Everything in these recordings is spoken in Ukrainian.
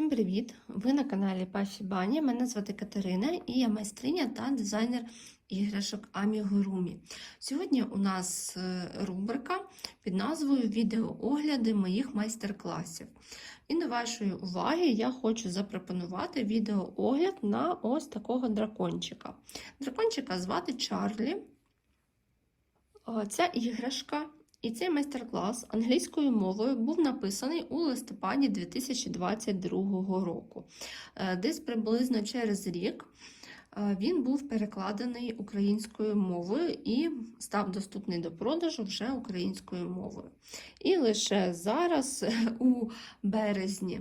привіт! Ви на каналі Паші Бані. Мене звати Катерина і я майстриня та дизайнер іграшок Амігурумі. Сьогодні у нас е, рубрика під назвою Відеоогляди моїх майстер-класів. І до вашої уваги я хочу запропонувати відеоогляд на ось такого дракончика. Дракончика звати Чарлі. Е, Ця іграшка і цей майстер-клас англійською мовою був написаний у листопаді 2022 року. Е, Десь приблизно через рік він був перекладений українською мовою і став доступний до продажу вже українською мовою. І лише зараз, у березні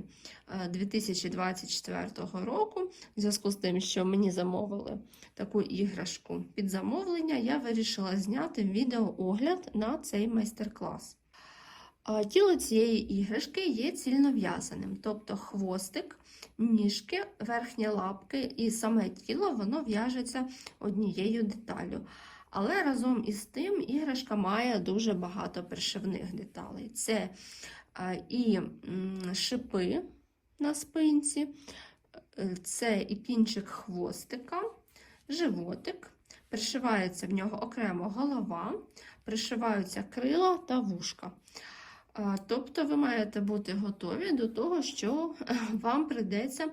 е, 2024 року, в зв'язку з тим, що мені замовили таку іграшку під замовлення, я вирішила зняти відеоогляд на цей майстер-клас. Тіло цієї іграшки є цільнов'язаним, тобто хвостик, ніжки, верхні лапки і саме тіло воно в'яжеться однією деталлю. Але разом із тим іграшка має дуже багато пришивних деталей. Це і шипи на спинці, е, це і кінчик хвостика, животик, пришивається в нього окремо голова, пришиваються крила та вушка. Тобто ви маєте бути готові до того, що е, вам прийдеться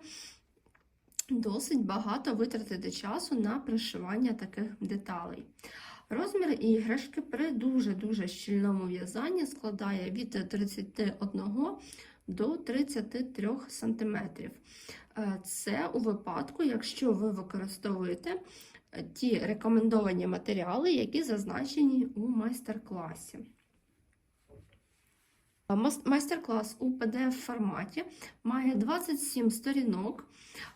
досить багато витратити часу на пришивання таких деталей. Розмір іграшки при дуже-дуже щільному в'язанні складає від 31 до 33 см. Це у випадку, якщо ви використовуєте е, ті рекомендовані матеріали, які зазначені у майстер-класі. Майстер-клас у PDF форматі має 27 сторінок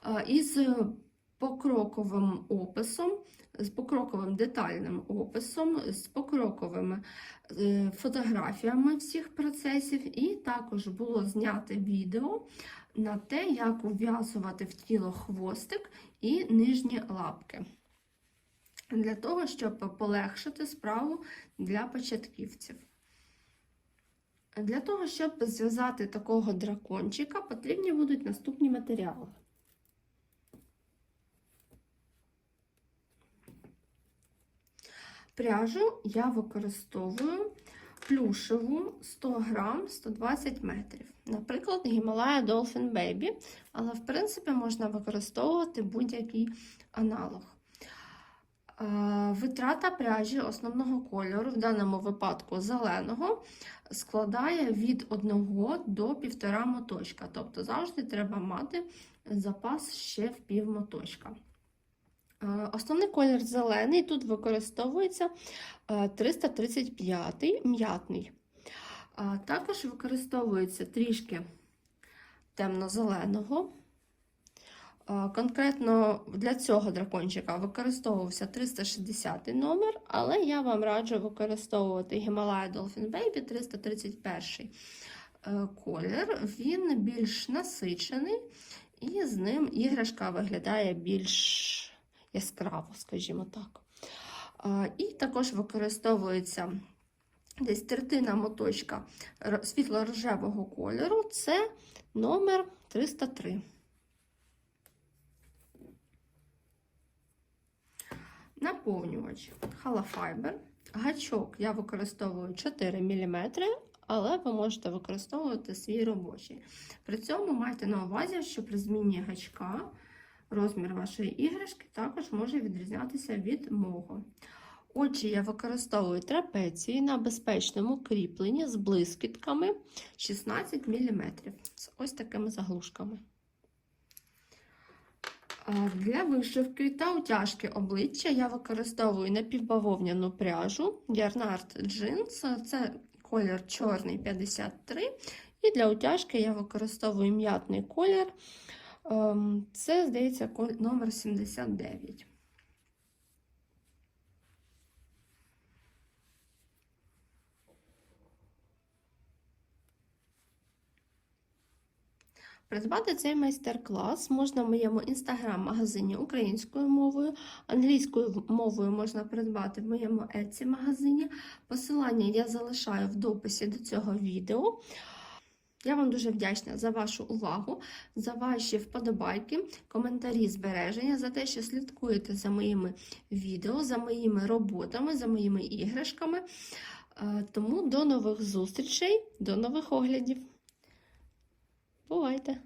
е, із покроковим описом, з покроковим детальним описом, з покроковими е, фотографіями всіх процесів, і також було знято відео на те, як ув'язувати в тіло хвостик і нижні лапки. Для того, щоб полегшити справу для початківців. Для того, щоб зв'язати такого дракончика, потрібні будуть наступні матеріали. Пряжу я використовую плюшеву 100 грам 120 метрів. Наприклад, Himalaya Dolphin Baby, але в принципі можна використовувати будь-який аналог. Е, Витрата пряжі основного кольору, в даному випадку зеленого, складає від 1 до 1,5 моточка. Тобто завжди треба мати запас ще в пів моточка. Е, Основний колір зелений, тут використовується е, 335 м'ятний. Е, Також використовується трішки темно-зеленого. Конкретно для цього дракончика використовувався 360 номер, але я вам раджу використовувати Himalaya Dolphin Baby 331 е, колір. Він більш насичений, і з ним іграшка виглядає більш яскраво, скажімо так. І також використовується десь третина моточка світло-рожевого кольору, це номер 303. Наповнювач халафайбер. Гачок я використовую 4 мм, але ви можете використовувати свій робочий. При цьому майте на увазі, що при зміні гачка розмір вашої іграшки також може відрізнятися від мого. Очі я використовую трапеції на безпечному кріпленні з блискітками 16 мм. З ось такими заглушками. Для вишивки та утяжки обличчя я використовую напівбавовняну пряжу Yarnart Jeans. Це колір чорний 53. І для утяжки я використовую м'ятний колір. Ем, Це, здається, номер 79. Придбати цей майстер-клас можна в моєму інстаграм-магазині українською мовою, англійською мовою можна придбати в моєму Etsy магазині. Посилання я залишаю в дописі до цього відео. Я вам дуже вдячна за вашу увагу, за ваші вподобайки, коментарі збереження, за те, що слідкуєте за моїми відео, за моїми роботами, за моїми іграшками. Е, Тому до нових зустрічей, до нових оглядів. Boa, tá?